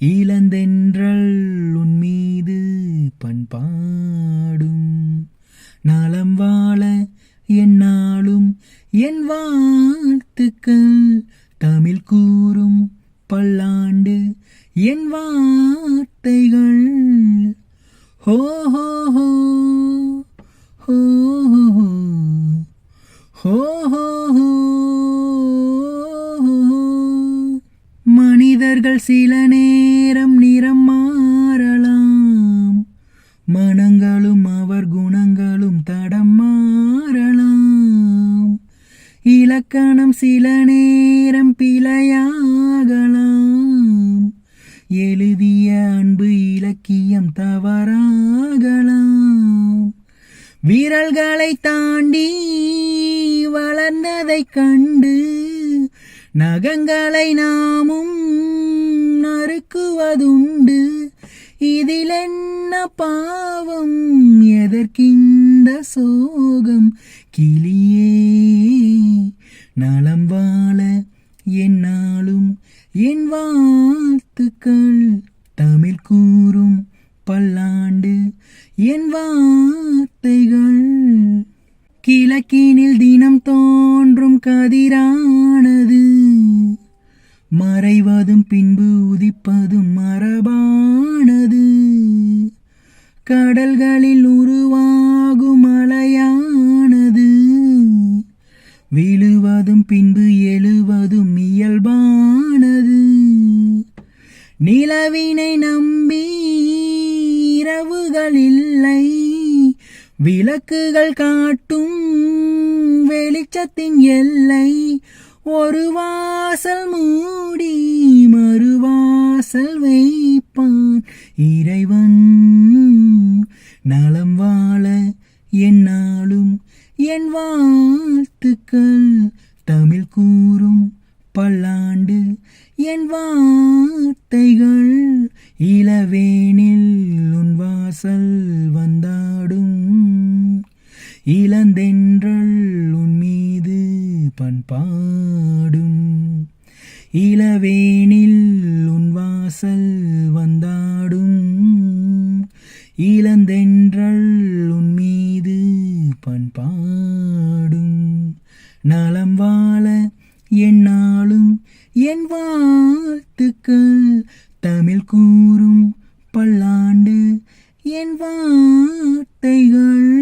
இளந்தென்றல் உன்மீது பண்பாடும். நலம் வாழ என்னாலும் என் வாழ்த்துக்கள். தமிழ் கூறும் பல்லாண்டு என் வார்த்தைகள். ஹோ ஹோ ஹோ ஹோ ஹோ ஹோ. ஹோ மனிதர்கள் சில இலக்கணம் சில நேரம் பிழையாகலாம். எழுதிய அன்பு இலக்கியம் தவறாகலாம். விரல்களை தாண்டி வளர்ந்ததைக் கண்டு நகங்களை நாமும் நறுக்குவதுண்டு. இதில் என்ன பாவம்? எதற்கிந்த சோ வாழ என்னாலும் என் வாழ்த்துக்கள் தமிழ் கூறும் பல்லாண்டு என் வார்த்தைகள். கிழக்கினில் தினம் தோன்றும் கதிரானது மறைவதும் பின்பு உதிப்பதும் மரபானது. கடல்களில் உருவான நிலவினை நம்பி இரவுகள் இல்லை. விளக்குகள் காட்டும் வெளிச்சத்தின் எல்லை. ஒரு வாசல் மூடி மறுவாசல் வைப்பான். இறைவன் நலம் வாழ என்னாலும் என் வாழ்த்துக்கள். தமிழ் கூறும் பல்லாண்டு என் வா வார்த்தைகள் இளவேனில் உன் வாசல் வந்தாடும். இளந்தென்றல் உன் மீது பண்பாடும் இளவேனில் உன் வாசல் வந்தாடும். இளந்தென்றல் உன் மீது பண்பாடும் நலம் வாழ என்னாலும் என் வாழ்த்துக்கள். தமிழ் கூறும் பல்லாண்டு என் வார்த்தைகள்.